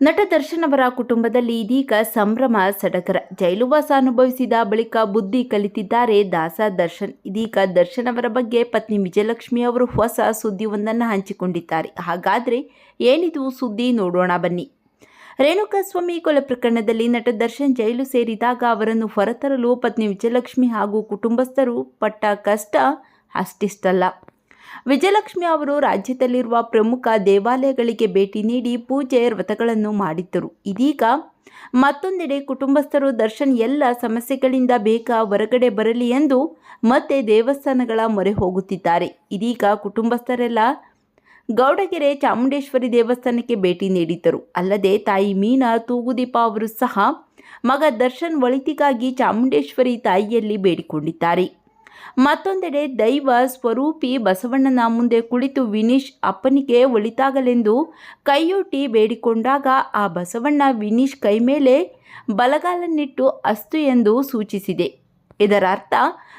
ನಟ ದರ್ಶನ್ ಅವರ ಕುಟುಂಬದಲ್ಲಿ ಇದೀಗ ಸಂಭ್ರಮ ಸಡಗರ. ಜೈಲುವಾಸ ಅನುಭವಿಸಿದ ಬಳಿಕ ಬುದ್ಧಿ ಕಲಿತಿದ್ದಾರೆ ದಾಸ ದರ್ಶನ್. ಇದೀಗ ದರ್ಶನ್ ಅವರ ಬಗ್ಗೆ ಪತ್ನಿ ವಿಜಯಲಕ್ಷ್ಮಿ ಅವರು ಹೊಸ ಸುದ್ದಿಯೊಂದನ್ನು ಹಂಚಿಕೊಂಡಿದ್ದಾರೆ. ಹಾಗಾದರೆ ಏನಿದು ಸುದ್ದಿ ನೋಡೋಣ ಬನ್ನಿ. ರೇಣುಕಾಸ್ವಾಮಿ ಕೊಲೆ ಪ್ರಕರಣದಲ್ಲಿ ನಟ ದರ್ಶನ್ ಜೈಲು ಸೇರಿದಾಗ ಅವರನ್ನು ಹೊರತರಲು ಪತ್ನಿ ವಿಜಯಲಕ್ಷ್ಮಿ ಹಾಗೂ ಕುಟುಂಬಸ್ಥರು ಪಟ್ಟ ಕಷ್ಟ ಅಷ್ಟಿಷ್ಟಲ್ಲ. ವಿಜಯಲಕ್ಷ್ಮಿ ಅವರು ರಾಜ್ಯದಲ್ಲಿರುವ ಪ್ರಮುಖ ದೇವಾಲಯಗಳಿಗೆ ಭೇಟಿ ನೀಡಿ ಪೂಜೆ ವ್ರತಗಳನ್ನು ಮಾಡಿದ್ದರು. ಇದೀಗ ಮತ್ತೊಂದೆಡೆ ಕುಟುಂಬಸ್ಥರು ದರ್ಶನ್ ಎಲ್ಲ ಸಮಸ್ಯೆಗಳಿಂದ ಬೇಗ ಹೊರಗಡೆ ಬರಲಿ ಎಂದು ಮತ್ತೆ ದೇವಸ್ಥಾನಗಳ ಮೊರೆ ಹೋಗುತ್ತಿದ್ದಾರೆ. ಇದೀಗ ಕುಟುಂಬಸ್ಥರೆಲ್ಲ ಗೌಡಗೆರೆ ಚಾಮುಂಡೇಶ್ವರಿ ದೇವಸ್ಥಾನಕ್ಕೆ ಭೇಟಿ ನೀಡಿದ್ದರು. ಅಲ್ಲದೆ ತಾಯಿ ಮೀನಾ, ತೂಗುದೀಪ ಅವರು ಸಹ ಮಗ ದರ್ಶನ್ ಒಳಿತಿಗಾಗಿ ಚಾಮುಂಡೇಶ್ವರಿ ತಾಯಿಯಲ್ಲಿ ಬೇಡಿಕೊಂಡಿದ್ದಾರೆ. ಮತ್ತೊಂದೆಡೆ ದೈವ ಸ್ವರೂಪಿ ಬಸವಣ್ಣನ ಮುಂದೆ ಕುಳಿತು ವಿನೀಶ್ ಅಪ್ಪನಿಗೆ ಒಳಿತಾಗಲೆಂದು ಕೈಯೊಟ್ಟಿ ಬೇಡಿಕೊಂಡಾಗ ಆ ಬಸವಣ್ಣ ವಿನೀಶ್ ಕೈ ಮೇಲೆ ಬಲಗಾಲನ್ನಿಟ್ಟು ಅಸ್ತು ಎಂದು ಸೂಚಿಸಿದೆ. ಇದರರ್ಥ,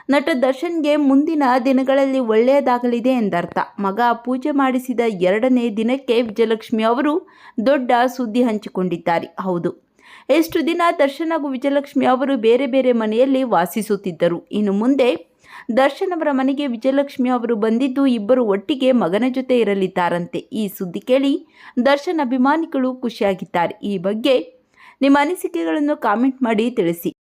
ನಟ ದರ್ಶನ್ಗೆ ಮುಂದಿನ ದಿನಗಳಲ್ಲಿ ಒಳ್ಳೆಯದಾಗಲಿದೆ ಎಂದರ್ಥ. ಮಗ ಪೂಜೆ ಮಾಡಿಸಿದ ಎರಡನೇ ದಿನಕ್ಕೆ ವಿಜಯಲಕ್ಷ್ಮಿ ಅವರು ದೊಡ್ಡ ಸುದ್ದಿ ಹಂಚಿಕೊಂಡಿದ್ದಾರೆ. ಹೌದು, ಎಷ್ಟು ದಿನ ದರ್ಶನ್ ಹಾಗೂ ವಿಜಯಲಕ್ಷ್ಮಿ ಅವರು ಬೇರೆ ಬೇರೆ ಮನೆಯಲ್ಲಿ ವಾಸಿಸುತ್ತಿದ್ದರು. ಇನ್ನು ಮುಂದೆ ದರ್ಶನ್ ಅವರ ಮನೆಗೆ ವಿಜಯಲಕ್ಷ್ಮಿ ಅವರು ಬಂದಿದ್ದು ಇಬ್ಬರು ಒಟ್ಟಿಗೆ ಮಗನ ಜೊತೆ ಇರಲಿದ್ದಾರಂತೆ. ಈ ಸುದ್ದಿ ಕೇಳಿ ದರ್ಶನ್ ಅಭಿಮಾನಿಗಳು ಖುಷಿಯಾಗಿದ್ದಾರೆ. ಈ ಬಗ್ಗೆ ನಿಮ್ಮ ಅನಿಸಿಕೆಗಳನ್ನು ಕಾಮೆಂಟ್ ಮಾಡಿ ತಿಳಿಸಿ.